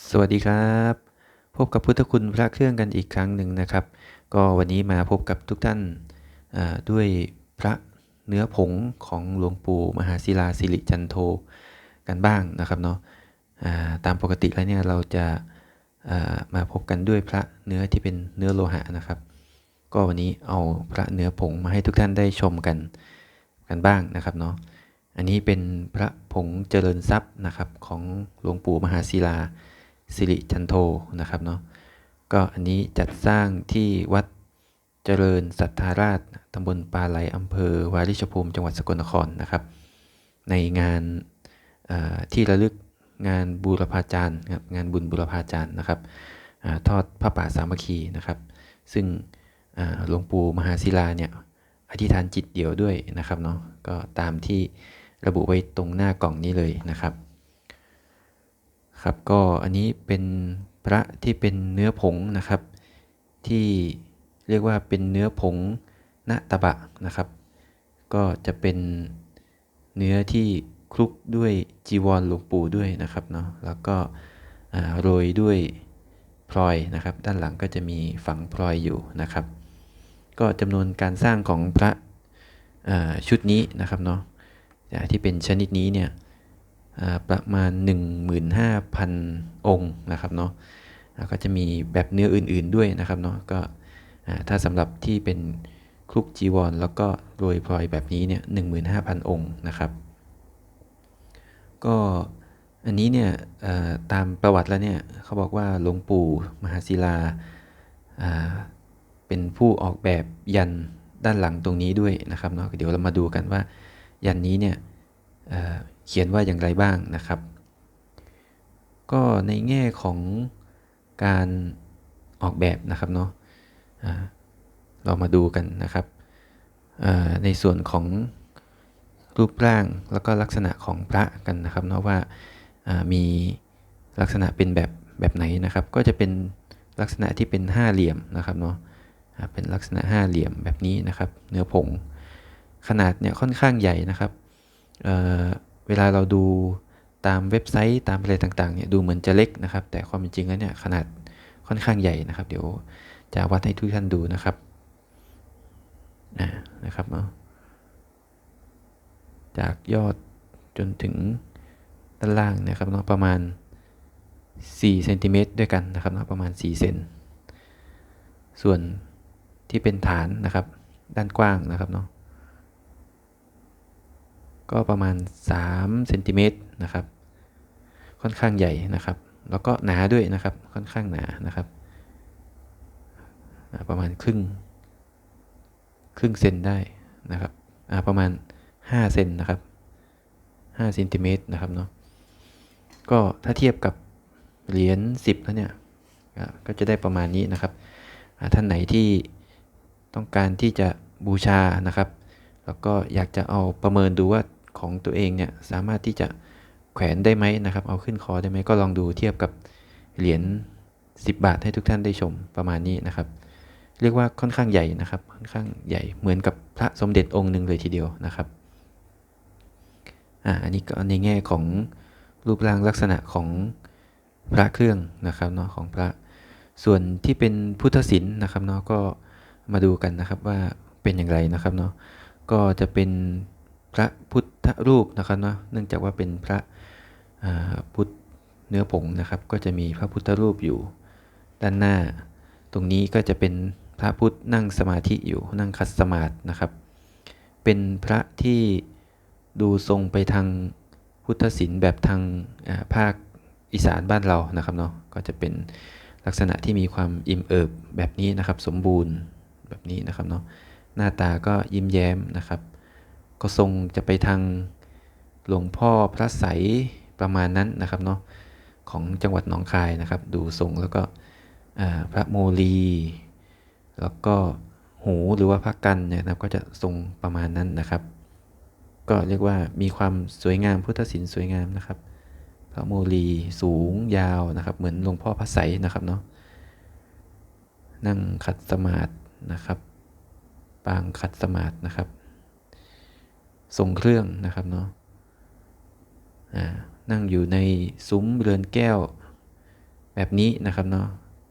สวัสดีครับ พบกับพุทธคุณพระเครื่องกันอีกครั้งหนึ่งนะครับ ก็วันนี้มาพบกับทุกท่านด้วยพระเนื้อผงของหลวงปู่มหาศิลาสิริจันโทกันบ้างนะครับเนาะตามปกติแล้วเนี่ยเราจะามาพบกันด้วยพระเนื้อที่เป็นเนื้อโลหะนะครับ ก็วันนี้เอาพระเนื้อผงมาให้ทุกท่านได้ชมกันกันบ้างนะครับเนาะอันนี้เป็นพระผงเจริญทรัพย์นะครับของหลวงปู่มหาศิลา สิริจันโทนะครับเนาะก็อันนี้จัดสร้างที่วัดเจริญสัทธาราชตำบลปาไหลอำเภอวาริชภูมิจังหวัดสกลนครนะครับ ในงานที่ระลึกงานบูรพาจารย์ครับงานบุญบูรพาจารย์นะครับอทอดพระป่าสามัคคีนะครับ ซึ่งหลวงปู่มหาศิลาเนี่ยอธิษฐานจิตเดียวด้วยนะครับเนาะก็ตามที่ระบุไว้ตรงหน้ากล่องนี้เลยนะครับ ครับก็อันนี้เป็นพระที่เป็นเนื้อผงนะครับ ที่เรียกว่าเป็นเนื้อผงณตบะนะครับ ก็จะเป็นเนื้อที่คลุกด้วยจีวรหลวงปู่ด้วยนะครับเนาะแล้วก็โรยด้วยพลอยนะครับ ด้านหลังก็จะมีฝังพลอยอยู่นะครับ ก็จำนวนการสร้างของพระชุดนี้นะครับเนาะที่เป็นชนิดนี้เนี่ย ประมาณ 15,000 องค์นะครับเนาะแล้วก็จะมีแบบเนื้ออื่นๆด้วยนะครับเนาะก็ถ้าสำหรับที่เป็นคลุกจีวร แล้วก็โรยพลอยแบบนี้เนี่ย15,000 องค์นะครับ ก็อันนี้เนี่ยตามประวัติแล้วเนี่ยเขาบอกว่าหลวงปู่มหาศิลาาเป็นผู้ออกแบบยันด้านหลังตรงนี้ด้วยนะครับเนาะเดี๋ยวเรามาดูกันว่ายันนี้เนี่ย เขียนว่าอย่างไรบ้างนะครับ ก็ในแง่ของการออกแบบนะครับเนาะเรามาดูกันนะครับ ในส่วนของรูปร่างแล้วก็ลักษณะของพระกันนะครับเนาะว่ามีลักษณะเป็นแบบแบบไหนนะครับ ก็จะเป็นลักษณะที่เป็นห้าเหลี่ยมนะครับเนาะเป็นลักษณะห้าเหลี่ยมแบบนี้นะครับ เนื้อผงขนาดเนี่ยค่อนข้างใหญ่นะครับ เวลาเราดูตามเว็บไซต์ตามอะไรต่างๆเนี่ยดูเหมือนจะเล็กนะครับ แต่ความเป็นจริงแล้วเนี่ยขนาดค่อนข้างใหญ่นะครับ เดี๋ยวจะวัดให้ทุกท่านดูนะครับอ่านะครับเนาะจากยอดจนถึงด้านล่างนะครับเนาะประมาณ4เซนติเมตรด้วยกันนะครับเนาะประมาณ4เซนส่วนที่เป็นฐานนะครับ ด้านกว้างนะครับเนาะ ก็ประมาณ3เซนติเมตรนะครับ ค่อนข้างใหญ่นะครับ แล้วก็หนาด้วยนะครับ ค่อนข้างหนานะครับ ประมาณครึ่ง ครึ่งเซนได้นะครับประมาณ5เซนนะครับ5เซนติเมตรนะครับเนาะ ก็ถ้าเทียบกับเหรียญ10แล้วเนี่ย ก็จะได้ประมาณนี้นะครับ ท่านไหนที่ต้องการที่จะบูชานะครับ แล้วก็อยากจะเอาประเมินดูว่า ของตัวเองเนี่ยสามารถที่จะแขวนได้ไหมนะครับ เอาขึ้นคอได้ไหมก็ลองดูเทียบกับเหรียญ10 บาทให้ทุกท่านได้ชมประมาณนี้นะครับ เรียกว่าค่อนข้างใหญ่นะครับ ค่อนข้างใหญ่เหมือนกับพระสมเด็จองค์หนึ่งเลยทีเดียวนะครับอ่าอันนี้ก็ในแง่ของรูปร่างลักษณะของพระเครื่องนะครับเนาะของพระส่วนที่เป็นพุทธศิลป์นะครับเนาะก็มาดูกันนะครับว่าเป็นอย่างไรนะครับเนาะก็จะเป็น พระพุทธรูปนะครับเนาะเนื่องจากว่าเป็นพระพุทธเนื้อผงนะครับ ก็จะมีพระพุทธรูปอยู่ด้านหน้า ตรงนี้ก็จะเป็นพระพุทธนั่งสมาธิอยู่นั่งคัดสมาธินะครับ เป็นพระที่ดูทรงไปทางพุทธศิลป์แบบทางภาคอีสานบ้านเรานะครับเนาะก็จะเป็นลักษณะที่มีความอิ่มเอิบแบบนี้นะครับ สมบูรณ์แบบนี้นะครับเนาะหน้าตาก็ยิ้มแย้มนะครับ ก็ทรงจะไปทางหลวงพ่อพระใสประมาณนั้นนะครับเนาะของจังหวัดหนองคายนะครับ ดูทรงแล้วก็พระโมลี แล้วก็หูหรือว่าพระกันเนี่ยนะก็จะทรงประมาณนั้นนะครับ ก็เรียกว่ามีความสวยงามพุทธศิลป์สวยงามนะครับ พระโมลีสูงยาวนะครับ เหมือนหลวงพ่อพระใสนะครับเนาะนั่งขัดสมาธินะครับปางขัดสมาธินะครับ ทรงเครื่องนะครับเนาะนั่งอยู่ในซุ้มเรือนแก้ว แบบนี้นะครับเนาะ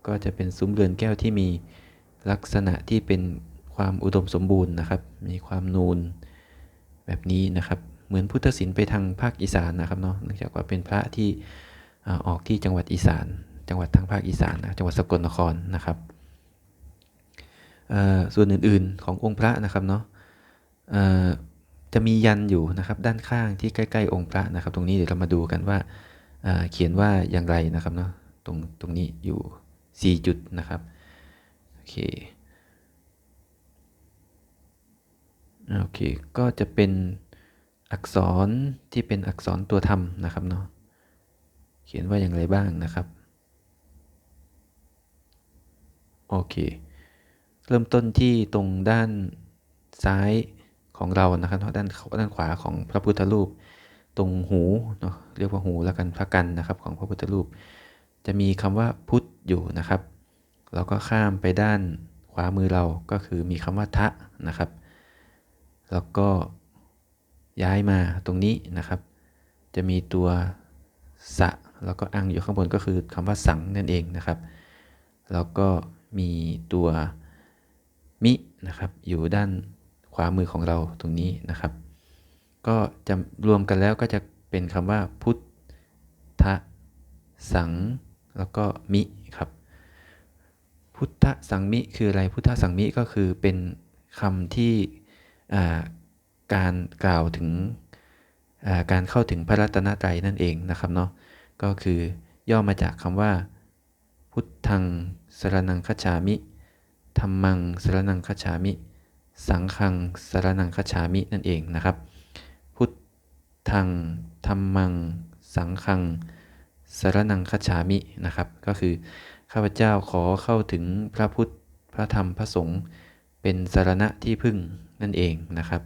ก็จะเป็นซุ้มเรือนแก้วที่มีลักษณะที่เป็นความอุดมสมบูรณ์นะครับ มีความนูนแบบนี้นะครับ เหมือนพุทธศิลป์ไปทางภาคอีสานนะครับเนาะเนื่องจากว่าเป็นพระที่ออกที่จังหวัดอีสาน จังหวัดทางภาคอีสานนะจังหวัดสกลนครนะครับอ่อส่วนอื่นๆขององค์พระนะครับเนาะอ่อ จะมียันอยู่นะครับด้านข้างที่ใกล้ๆองค์พระนะครับ ตรงนี้เดี๋ยวเรามาดูกันว่าเอ่อเขียนว่าอย่างไรนะครับเนาะตรงตรงนี้อยู่ 4 จุดนะครับโอเคโอเค ก็จะเป็นอักษรที่เป็นอักษรตัวธรรมนะครับเนาะเขียนว่าอย่างไรบ้างนะครับโอเค เริ่มต้นที่ตรงด้านซ้าย ของเรานะครับด้านด้านขวาของพระพุทธรูป ตรงหูเนาะเรียกว่าหูแล้วกันพระกันนะครับของพระพุทธรูป จะมีคำว่าพุทธอยู่นะครับเราก็ข้ามไปด้านขวามือเราก็คือมีคำว่าทะนะครับ แล้วก็ย้ายมาตรงนี้นะครับ จะมีตัวสะแล้วก็อังอยู่ข้างบนก็คือคำว่าสังนั่นเองนะครับ แล้วก็มีตัวมินะครับอยู่ด้าน ขวามือของเราตรงนี้นะครับ ก็จะรวมกันแล้วก็จะเป็นคำว่าพุทธสัง แล้วก็มิครับ พุทธสังมิคืออะไรพุทธสังมิก็คือเป็นคำที่การกล่าวถึงการเข้าถึงพระรัตนตรัยนั่นเองนะครับเนาะก็คือย่อมาจากคำว่า พุทธังสรนังคัจฉามิธรรมังสรนังคัจฉามิ สังฆังสารนังคฉามินั่นเองนะครับ พุทธังธรรมัง สังฆังสารนังคฉามินะครับ ก็คือข้าพเจ้าขอเข้าถึงพระพุทธพระธรรมพระสงฆ์เป็นสารณะที่พึ่งนั่นเองนะครับ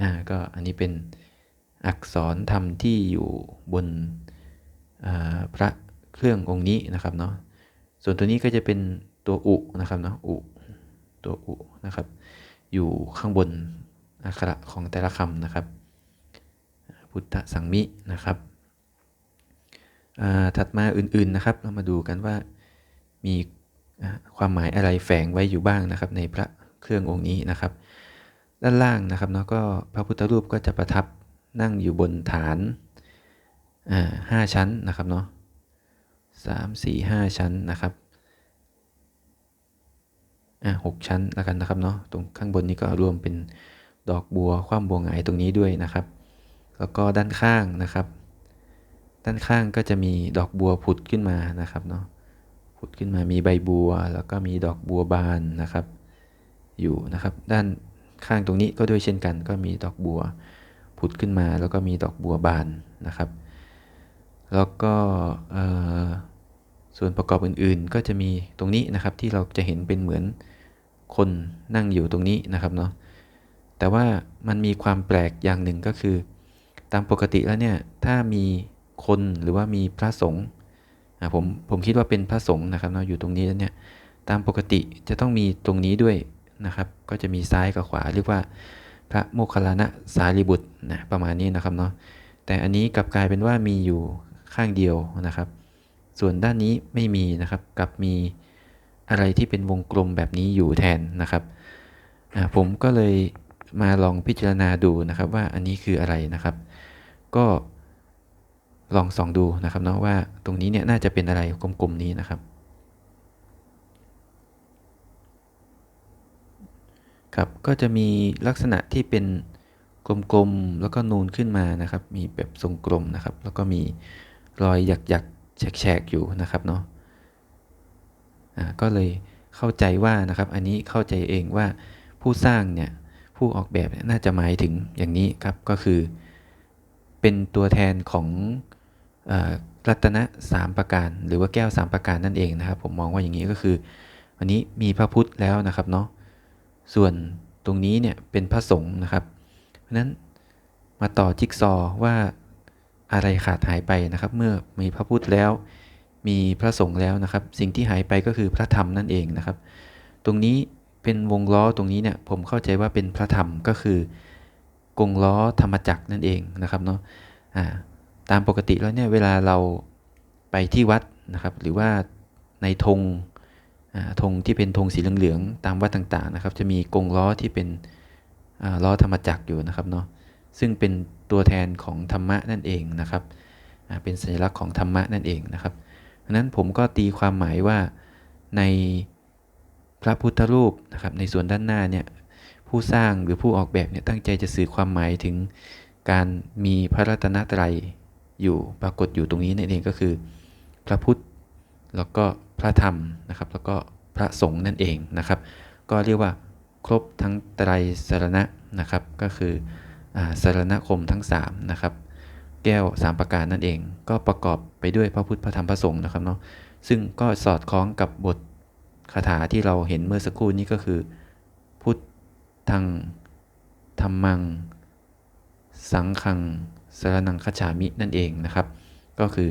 อ่าก็อันนี้เป็นอักษรธรรมที่อยู่บนอ่าพระเครื่ององค์นี้นะครับเนาะส่วนตัวนี้ก็จะเป็นตัวอุนะครับเนาะอุตัวอุนะครับ อยู่ข้างบนอักขระของแต่ละคำนะครับ พุทธสังมินะครับถัดมาอื่นๆนะครับ เรามาดูกันว่ามีความหมายอะไรแฝงไว้อยู่บ้างนะครับ ในพระเครื่ององค์นี้นะครับ ด้านล่างนะครับเนาะก็พระพุทธรูปก็จะประทับนั่งอยู่บนฐานห้าชั้นนะครับเนาะสามสี่ห้าชั้นนะครับ อ่าหกชั้นแล้วกันนะครับเนาะตรงข้างบนนี้ก็รวมเป็นดอกบัวคว่ำบัวหงายตรงนี้ด้วยนะครับ แล้วก็ด้านข้างนะครับ ด้านข้างก็จะมีดอกบัวผุดขึ้นมานะครับเนาะผุดขึ้นมามีใบบัว แล้วก็มีดอกบัวบานนะครับ อยู่นะครับ ด้านข้างตรงนี้ก็ด้วยเช่นกัน ก็มีดอกบัวผุดขึ้นมา แล้วก็มีดอกบัวบานนะครับ แล้วก็เอ่อส่วนประกอบอื่นๆ ก็จะมีตรงนี้นะครับที่เราจะเห็นเป็นเหมือน คนนั่งอยู่ตรงนี้นะครับเนาะแต่ว่ามันมีความแปลกอย่างหนึ่งก็คือ ตามปกติแล้วเนี่ยถ้ามีคนหรือว่ามีพระสงฆ์ผมผมคิดว่าเป็นพระสงฆ์นะครับเนาะอยู่ตรงนี้แล้วเนี่ยตามปกติจะต้องมีตรงนี้ด้วยนะครับ ก็จะมีซ้ายกับขวาเรียกว่าพระโมคคัลลานะสารีบุตรนะประมาณนี้นะครับเนาะแต่อันนี้กลับกลายเป็นว่ามีอยู่ข้างเดียวนะครับ ส่วนด้านนี้ไม่มีนะครับกลับมี อะไรที่เป็นวงกลมแบบนี้อยู่แทนนะครับผมก็เลยมาลองพิจารณาดูนะครับว่าอันนี้คืออะไรนะครับ ก็ลองส่องดูนะครับเนาะว่าตรงนี้เนี่ยน่าจะเป็นอะไรกลมๆนี้นะครับครับก็จะมีลักษณะที่เป็นกลมๆแล้วก็นูนขึ้นมานะครับ มีแบบทรงกลมนะครับ แล้วก็มีรอยหยักๆแฉกๆอยู่นะครับเนาะ ก็เลยเข้าใจว่านะครับ อันนี้เข้าใจเองว่าผู้สร้างเนี่ยผู้ออกแบบน่าจะหมายถึงอย่างนี้ครับก็คือ เป็นตัวแทนของอรัตนะสามประการ หรือว่าแก้วสามประการนั่นเองนะครับ ผมมองว่าอย่างนี้ก็คือ วันนี้มีพระพุทธแล้วนะครับเนาะส่วนตรงนี้เนี่ยเป็นพระสงฆ์นะครับ เพราะนั้นมาต่อจิ๊กซอว์ว่าอะไรขาดหายไปนะครับ เมื่อมีพระพุทธแล้ว มีพระสงฆ์แล้วนะครับ สิ่งที่หายไปก็คือพระธรรมนั่นเองนะครับ ตรงนี้เป็นวงล้อตรงนี้เนี่ยผมเข้าใจว่าเป็นพระธรรมก็คือกงล้อธรรมจักรนั่นเองนะครับเนาะตามปกติแล้วเนี่ยเวลาเราไปที่วัดนะครับ หรือว่าในธงธงที่เป็นธงสีเหลืองๆตามวัดต่างๆนะครับ จะมีกงล้อที่เป็นล้อธรรมจักรอยู่นะครับเนาะซึ่งเป็นตัวแทนของธรรมะนั่นเองนะครับเป็นสัญลักษณ์ของธรรมะนั่นเองนะครับ ดังนั้นผมก็ตีความหมายว่าในพระพุทธรูปนะครับในส่วนด้านหน้าเนี่ยผู้สร้างหรือผู้ออกแบบเนี่ยตั้งใจจะสื่อความหมายถึงการมีพระรัตนตรัยอยู่ปรากฏอยู่ตรงนี้นั่นเองก็คือ พระพุทธแล้วก็พระธรรมนะครับ แล้วก็พระสงฆ์นั่นเองนะครับ ก็เรียกว่าครบทั้งไตรสารณะนะครับ ก็คืออารณคมทั้ง3นะครับ แก้ว 3 ประการนั่นเอง ก็ประกอบไปด้วยพระพุทธพระธรรมพระสงฆ์นะครับเนาะซึ่งก็สอดคล้องกับบทคาถาที่เราเห็นเมื่อสักครู่นี้ก็คือ พุทธังธรรมัง สังคังสรนังคจฉามินั่นเองนะครับ ก็คือ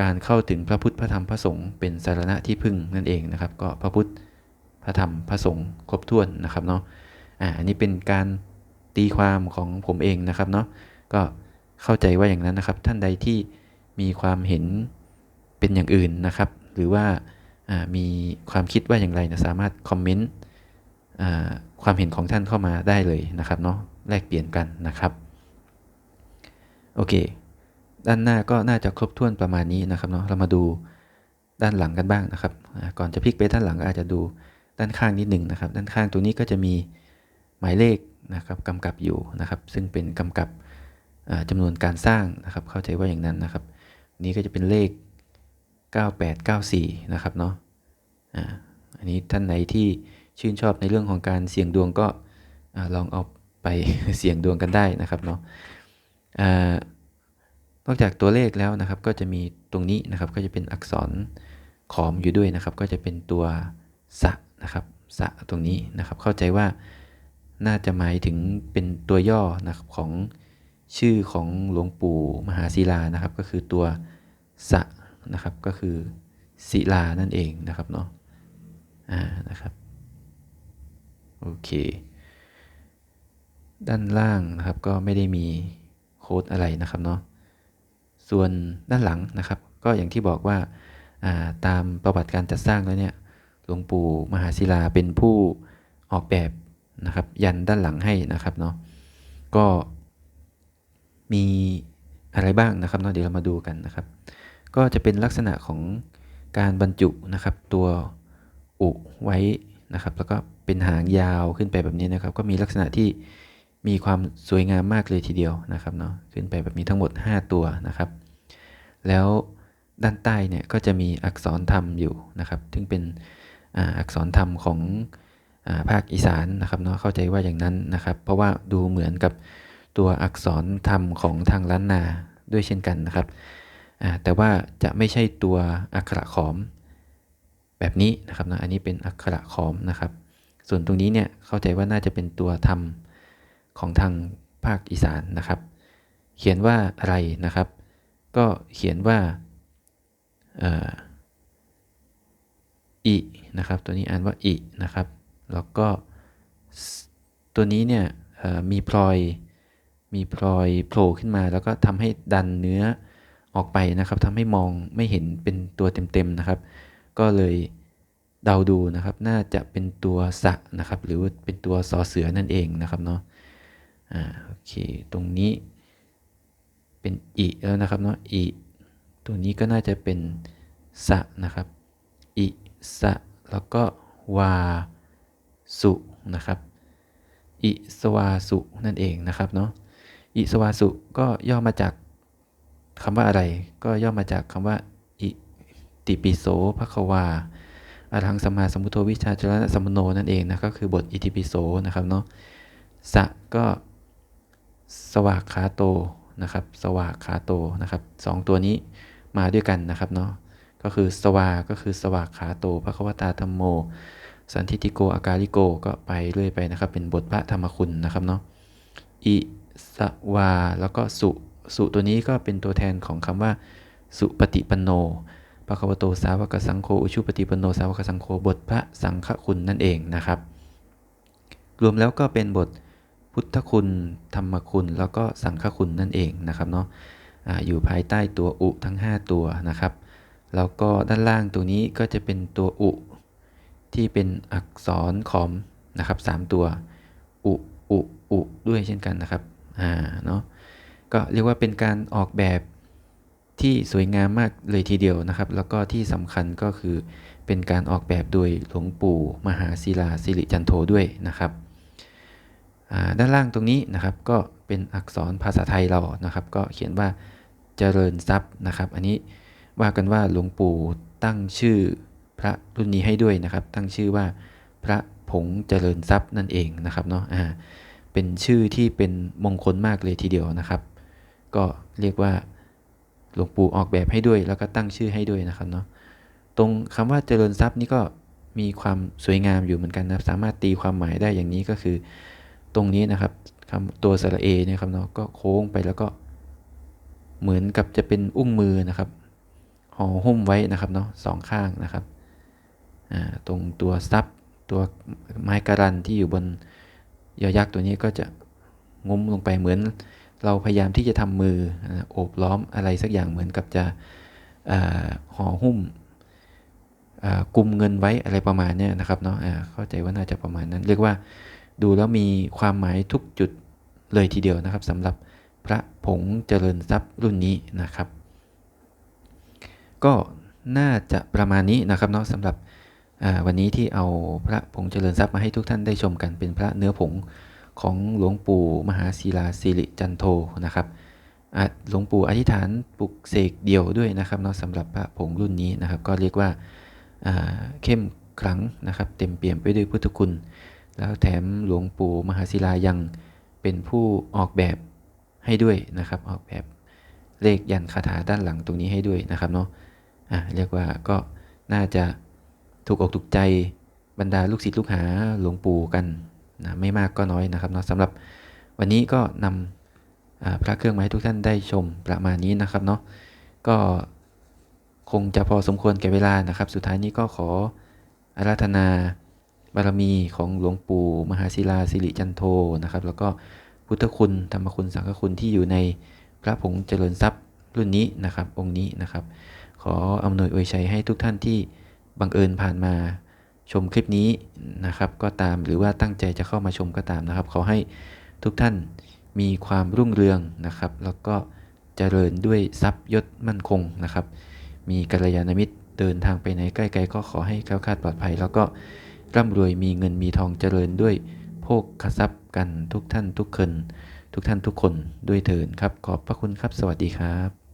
การเข้าถึงพระพุทธพระธรรมพระสงฆ์เป็นสารณะที่พึ่งนั่นเองนะครับ ก็พระพุทธพระธรรมพระสงฆ์ครบถ้วนนะครับเนาะอ่าอันนี้เป็นการตีความของผมเองนะครับเนาะก็ เข้าใจว่าอย่างนั้นนะครับ ท่านใดที่มีความเห็นเป็นอย่างอื่นนะครับ หรือว่ามีความคิดว่าอย่างไรนะสามารถคอมเมนต์ความเห็นของท่านเข้ามาได้เลยนะครับเนาะแลกเปลี่ยนกันนะครับโอเค ด้านหน้าก็น่าจะครบถ้วนประมาณนี้นะครับเนาะเรามาดูด้านหลังกันบ้างนะครับ ก่อนจะพลิกไปด้านหลังก็อาจจะดูด้านข้างนิดหนึ่งนะครับ ด้านข้างตรงนี้ก็จะมีหมายเลขนะครับกำกับอยู่นะครับ ซึ่งเป็นกำกับ จำนวนการสร้างนะครับ เข้าใจว่าอย่างนั้นนะครับ นี้ก็จะเป็นเลข 9894 นะครับเนาะอันนี้ท่านไหนที่ชื่นชอบในเรื่องของการเสี่ยงดวงก็อลองเอาไปเสี่ยงดวงกันได้นะครับเนาะอนอกจากตัวเลขแล้วนะครับ ก็จะมีตรงนี้นะครับ ก็จะเป็นอักษรขอมอยู่ด้วยนะครับ ก็จะเป็นตัวสะนะครับสะตรงนี้นะครับ เข้าใจว่าน่าจะหมายถึงเป็นตัวย่อนะครับของ ชื่อของหลวงปู่มหาศิลานะครับ ก็คือตัวสะนะครับก็คือศิลานั่นเองนะครับเนาะอ่านะครับโอเค ด้านล่างนะครับก็ไม่ได้มีโค้ดอะไรนะครับเนาะส่วนด้านหลังนะครับ ก็อย่างที่บอกว่าตามประวัติการจัดสร้างแล้วเนี่ยหลวงปู่มหาศิลาเป็นผู้ออกแบบนะครับ ยันด้านหลังให้นะครับเนาะก็ มีอะไรบ้างนะครับเนาะเดี๋ยวเรามาดูกันนะครับ ก็จะเป็นลักษณะของการบรรจุนะครับ ตัวอุไว้นะครับ แล้วก็เป็นหางยาวขึ้นไปแบบนี้นะครับ ก็มีลักษณะที่มีความสวยงามมากเลยทีเดียวนะครับเนาะขึ้นไปแบบนี้ทั้งหมด 5 ตัวนะครับ แล้วด้านใต้เนี่ยก็จะมีอักษรธรรมอยู่นะครับ ซึ่งเป็นอักษรธรรมของอภาคอีสานนะครับเนาะเข้าใจว่าอย่างนั้นนะครับ เพราะว่าดูเหมือนกับ ตัวอักษรธรรมของทางล้านนาด้วยเช่นกันนะครับแต่ว่าจะไม่ใช่ตัวอักขระขอมแบบนี้นะครับนะอันนี้เป็นอักขระขอมนะครับ ส่วนตรงนี้เนี่ยเข้าใจว่าน่าจะเป็นตัวธรรมของทางภาคอีสานนะครับ เขียนว่าอะไรนะครับ ก็เขียนว่าอีนะครับ ตัวนี้อ่านว่าอีนะครับ แล้วก็ตัวนี้เนี่ยมีพลอย มีพลอยโผล่ขึ้นมา แล้วก็ทำให้ดันเนื้อออกไปนะครับทำให้มองไม่เห็นเป็นตัวเต็มๆนะครับ ก็เลยเดาดูนะครับ น่าจะเป็นตัวสะนะครับ หรือเป็นตัวสอเสือนั่นเองนะครับเนาะอ่าโอเค ตรงนี้เป็นอีแล้วนะครับเนาะอีตัวนี้ก็น่าจะเป็นสะนะครับอิสะแล้วก็วาสุนะครับอิสวาสุนั่นเองนะครับเนาะ อิสวาสุก็ย่อมาจากคำว่าอะไร ก็ย่อมาจากคำว่าอิติปิโสภควาอรังสมาสมุทโธวิชาจรณะสมโนนั่นเองนะก็คือบทอิติปิโสนะครับเนาะสะก็สวากขาโตนะครับ สวากขาโตนะครับสองตัวนี้มาด้วยกันนะครับเนาะก็คือสวาก็คือสวากขาโตพระควตาธรรมโม สันทิติโกอากาลิโกก็ไปเรื่อยไปนะครับ เป็นบทพระธรรมคุณนะครับเนาะอิ สวา แล้วก็สุ สุตัวนี้ก็เป็นตัวแทนของคำว่า สุปฏิปันโนพระควโตสาวกสังโฆอุชุปฏิปันโนสาวกสังโฆบทพระสังฆคุณนั่นเองนะครับ รวมแล้วก็เป็นบทพุทธคุณ ธรรมคุณ แล้วก็สังฆคุณนั่นเองนะครับเนาะออยู่ภายใต้ตัวอุทั้ง 5 ตัวนะครับ แล้วก็ด้านล่างตรงนี้ก็จะเป็นตัวอุ ที่เป็นอักษรขอมนะครับสามตัว อุ อุ อุ ด้วยเช่นกันนะครับ อ่าเนาะก็เรียกว่าเป็นการออกแบบที่สวยงามมากเลยทีเดียวนะครับ แล้วก็ที่สำคัญก็คือเป็นการออกแบบโดยหลวงปู่มหาศิลาสิริจันโทด้วยนะครับด้านล่างตรงนี้นะครับก็เป็นอักษรภาษาไทยเรานะครับ ก็เขียนว่าเจริญทรัพย์นะครับ อันนี้ว่ากันว่าหลวงปู่ตั้งชื่อพระรุ่นนี้ให้ด้วยนะครับ ตั้งชื่อว่าพระผงเจริญทรัพย์นั่นเองนะครับเนาะอ่า เป็นชื่อที่เป็นมงคลมากเลยทีเดียวนะครับ ก็เรียกว่าหลวงปู่ออกแบบให้ด้วย แล้วก็ตั้งชื่อให้ด้วยนะครับเนาะตรงคำว่าเจริญทรัพย์นี่ก็มีความสวยงามอยู่เหมือนกันนะสามารถตีความหมายได้อย่างนี้ก็คือ ตรงนี้นะครับคำตัวสระเอเนี่ยครับเนาะก็โค้งไปแล้วก็เหมือนกับจะเป็นอุ้งมือนะครับห่อหุ้มไว้นะครับเนาะสองข้างนะครับตรงตัวซับตัวไม้การันที่อยู่บน ยอยักษ์ตัวนี้ก็จะงุ้มลงไปเหมือน เราพยายามที่จะทำมือโอบล้อมอะไรสักอย่างเหมือนกับจะห่อหุ้มกลุ่มเงินไว้อะไรประมาณนี้นะครับเนาะเข้าใจว่าน่าจะประมาณนั้น เรียกว่าดูแล้วมีความหมายทุกจุดเลยทีเดียวนะครับสำหรับพระผงเจริญทรัพย์รุ่นนี้นะครับ ก็น่าจะประมาณนี้นะครับเนาะสำหรับ วันนี้ที่เอาพระผงเจริญทรัพย์มาให้ทุกท่านได้ชมกันเป็นพระเนื้อผงของหลวงปู่มหาศิลาสิริจันโทนะครับหลวงปู่อธิษฐานปลุกเสกเดี่ยวด้วยนะครับเนาะสำหรับพระผงรุ่นนี้นะครับ ก็เรียกว่าเข้มขลังนะครับเต็มเปี่ยมไปด้วยพุทธคุณ แล้วแถมหลวงปู่มหาศิลายังเป็นผู้ออกแบบให้ด้วยนะครับ ออกแบบเลขยันคาถาด้านหลังตรงนี้ให้ด้วยนะครับเนาะะเรียกว่าก็น่าจะ ถูกอกถูกใจบรรดาลูกศิษย์ลูกหาหลวงปู่กันนะไม่มากก็น้อยนะครับเนาะสำหรับวันนี้ก็นำพระเครื่องมาให้ทุกท่านได้ชมประมาณนี้นะครับเนาะก็คงจะพอสมควรแก่เวลานะครับ สุดท้ายนี้ก็ขออาราธนาบารมีของหลวงปู่มหาศิลาสิริจันโทนะครับ แล้วก็พุทธคุณธรรมคุณสังฆคุณที่อยู่ในพระผงเจริญทรัพย์รุ่นนี้นะครับองค์นี้นะครับ ขออำนวยอวยชัยให้ทุกท่านที่ บังเอิญผ่านมาชมคลิปนี้นะครับ ก็ตามหรือว่าตั้งใจจะเข้ามาชมก็ตามนะครับ ขอให้ทุกท่านมีความรุ่งเรืองนะครับ แล้วก็เจริญด้วยทรัพย์ยศมั่นคงนะครับ มีกัลยาณมิตรเดินทางไปไหนใกล้ๆก็ขอให้แคล้วคลาดปลอดภัย แล้วก็ร่ำรวยมีเงินมีทองเจริญด้วยโภคทรัพย์กันทุกท่านทุกคน ทุกท่านทุกคนด้วยเถินครับ ขอบพระคุณครับ สวัสดีครับ